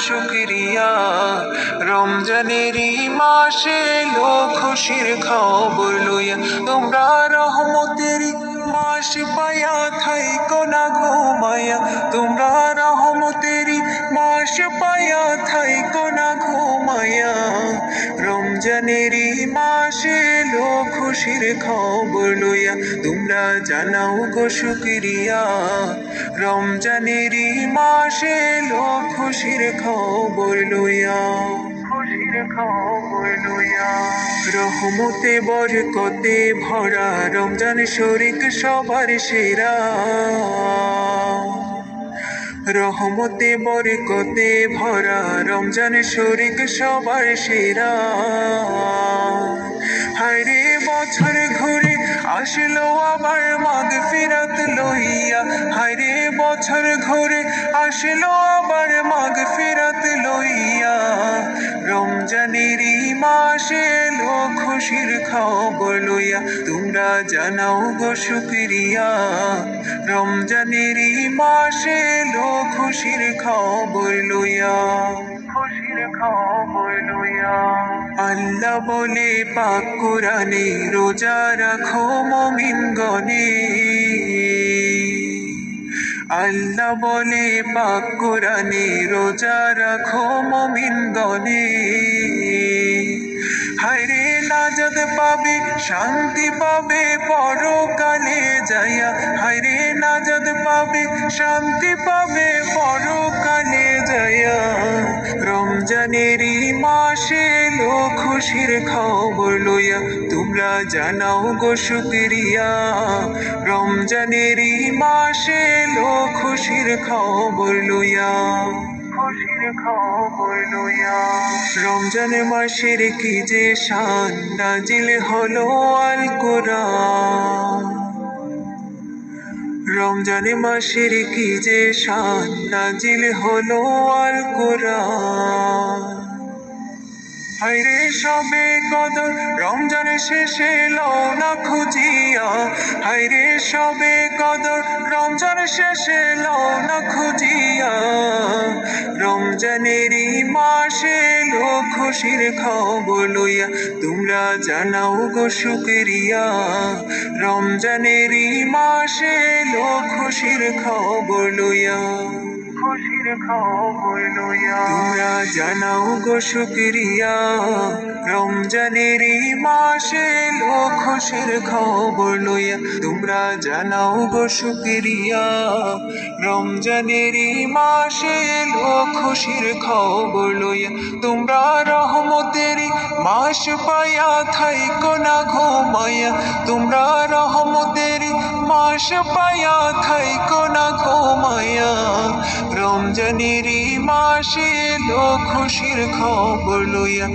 শুক্রিয়া। রমজানেরই মাসে খুশির খবর লইয়া তোমরা রহমতেরই মাস পায়া থাইকো না ঘুমায়া তোমরা রহমতেরই মাস পায়া থাইকো না ঘুমায়া রমজানেরই মাসে এলো খুশির খবর লইয়া তোমরা জানাও গো শুক্রিয়া। রমজানেরই মাসে এলো খুশির খবর লইয়া, খুশির খবর লইয়া রহমতে, বরকতে ভরা রমজান শরিক সবার সেরা। রহমতে বরকতে ভরা রমজান শরিক সবার সেরা। হায় রে বছর ঘুরে আসলো আবার মাগ ফিরাত লইয়া। হায়রে বছর ঘুরে আসলো আবার মাগ ফিরাত লইয়া। রমজানেরই মাসে এলো খুশির খবর লইয়া, তোমরা জানাও গো শুক্রিয়া রমজানেরই মাসে এলো খুশির খবর লইয়া। খুশির খবর লইয়া। আল্লাহ বলে পাক কোরআনে রোজা রাখো মমিন আল্লাহ বলে পাক কোরআনে রোজা রাখো মমিন হায়রে নাজাদ পাবে, শান্তি পাবে, পরকালে যাইয়া। হায়রে নাজাদ পাবে, শান্তি পাবে, পরকালে যাইয়া। রমজানেরই মাসে খুশির খবর লইয়া তোমরা জানাও গো শুক্রিয়া রমজানেরই মাসে এলো খুশির খবর লইয়া, খুশির খবর লইয়া। রমজান মাসের কি যে শান, নাজিল হলো আল কোরআন। রমজান মাসের কি যে শান, নাজিল হলো আল কোরআন। হায়রে সবে কদর, রমজান শেষে এলো না খুঁজিয়া। হায়রে সবে কদর, রমজান শেষে এলো না খুঁজিয়া রমজানেরই মাসে এলো খুশির খবর লইয়া, তোমরা জানাও গো শুক্রিয়া। রমজানেরই মাসে এলো খুশির খবর লইয়া। খুশির খবর লইয়া। তোমরা জানাও গো শুক্রিয়া। রমজানেরই মাসে এলো খুশির খবর লইয়া। তোমরা জানাও গো শুক্রিয়া। রমজানেরই মাসে এলো খুশির খবর লইয়া। তোমরা রহমতেরই মাস পায়া থাইকো না ঘুমাইয়া। তোমরা রহমতেরই মাস পায়া থাইকো না ঘুমাইয়া। রমজানেরই মাসে দো খুশির খবর লইয়া